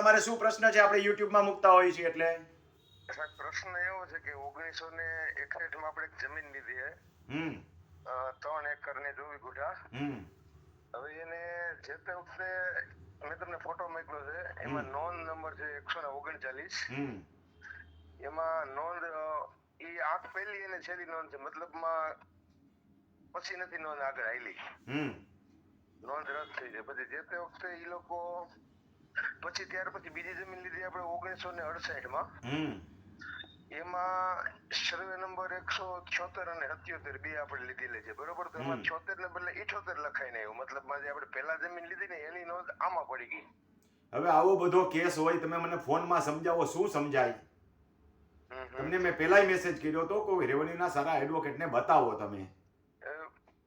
તમારે શું પ્રશ્ન છે? આપણે યુટ્યુબમાં મૂકતા હોઈએ છીએ એટલે. પ્રશ્ન એવો છે કે ઓગણીસો ને એકસઠમાં આપણે જમીન લીધી છે હમ. ત્રણ એકર ને જોવી ગુઠા હમ. હવે એને જે તે વખતે મેં તમને ફોટો મોકલ્યો છે એમાં. નોંધ નંબર છે એકસો ને ઓગણચાલીસ. હમ. એમાં નોંધ એ આ પહેલી અને છેલ્લી નોંધ છે. મતલબમાં પછી નથી નોંધ આગળ આવેલી હમ. નોંધ રદ થઈ છે. પછી જે તે વખતે એ લોકો પછી ત્યાર પછી બીજી જમીન લીધી આપણે ઓગણીસો ને અડસઠમાં એમાં સર્વે નંબર એકસો છોતેર અને સત્યોતેર બે આપણે લીધેલી છે બરોબર? તો એમાં છોતેર ને બદલે ઇઠોતેર લખાઈને આવ્યું. મતલબ જે આપણે પહેલા જમીન લીધી ને એની નોંધ આમાં પડી ગઈ. હવે આવો બધો કેસ હોય તમે મને ફોનમાં સમજાવો શું સમજાય. તમને મેં પહેલાય મેસેજ કર્યો હતો કોઈ રેવન્યુના સારા એડવોકેટને બતાવો તમે.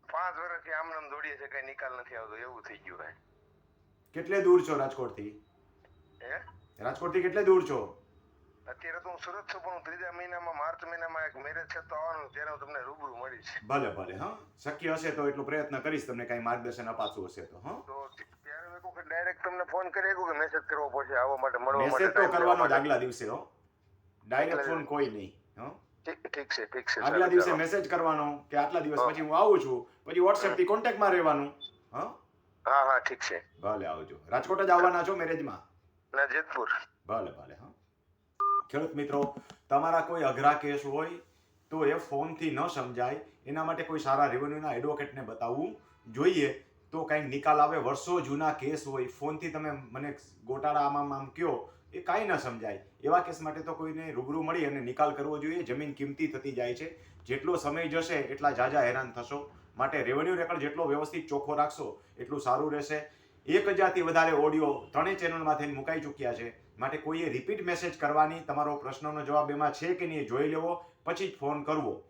પાંચ વર્ષથી આમ નામ દોડીએ છે કઈ નિકાલ નથી આવતો એવું થઈ ગયું કેટલે દૂર છો રાજકોટથી? રાજકોટથી કેટલે દૂર છો? અત્યારે તો હું સુરત છું પણ હું ત્રીજા મહિનામાં માર્ચ મહિનામાં એક મેરેજ છે તો આવવાનું ત્યારે હું તમને રૂબરૂ મળીશ ભલે ભલે હા. શક્ય હશે તો એટલો પ્રયત્ન કરીશ તમને કાંઈ માર્ગદર્શન અપાતું હશે તો હા. તો ત્યારે મેં કોઈ ડાયરેક્ટ તમને ફોન કરી કે મેસેજ કરવો પડશે આવવા માટે મળવા માટે મેસેજ તો કરવાનો જ? આગલા દિવસે હો. ડાયરેક્ટ ફોન કોઈ નહીં હા. ઠીક છે ઠીક છે આગલા દિવસે મેસેજ કરવાનો કે આટલા દિવસ પછી હું આવું છું પછી WhatsApp થી કોન્ટેક્ટમાં રહેવાનું હા. હા હા ઠીક છે. ભલે આવજો. રાજકોટ જ આવવાના છો મેરેજમાં ના, જેતપુર. ભલે ભલે, હા. ખેડૂત મિત્રો, તમારા કોઈ અઘરા કેસ હોય તો એ ફોનથી ન સમજાય. એના માટે કોઈ સારા રેવન્યુના એડવોકેટને બતાવવું જોઈએ તો કાંઈક નિકાલ આવે. વર્ષો જૂના કેસ હોય, ફોનથી તમે મને ગોટાળા આમ આમ કયો એ કાંઈ ન સમજાય. એવા કેસ માટે તો કોઈને રૂબરૂ મળી અને નિકાલ કરવો જોઈએ. જમીન કિંમતી થતી જાય છે. જેટલો સમય જશે, એટલા જાજા હેરાન થશો. માટે રેવન્યુ રેકર્ડ જેટલો વ્યવસ્થિત ચોખ્ખો રાખશો, એટલું સારું રહેશે. એક હજારથી વધારે ઓડિયો ત્રણેય ચેનલમાંથી મુકાઈ ચૂક્યા છે. માટે કોઈએ રિપીટ મેસેજ કરવાની તમારો પ્રશ્નનો જવાબ એમાં છે કે નહીં એ જોઈ લેવો, પછી જ ફોન કરવો.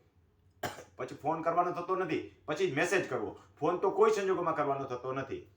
પછી ફોન કરવાનો થતો નથી, પછી જ મેસેજ કરવો. ફોન તો કોઈ સંજોગોમાં કરવાનો થતો નથી.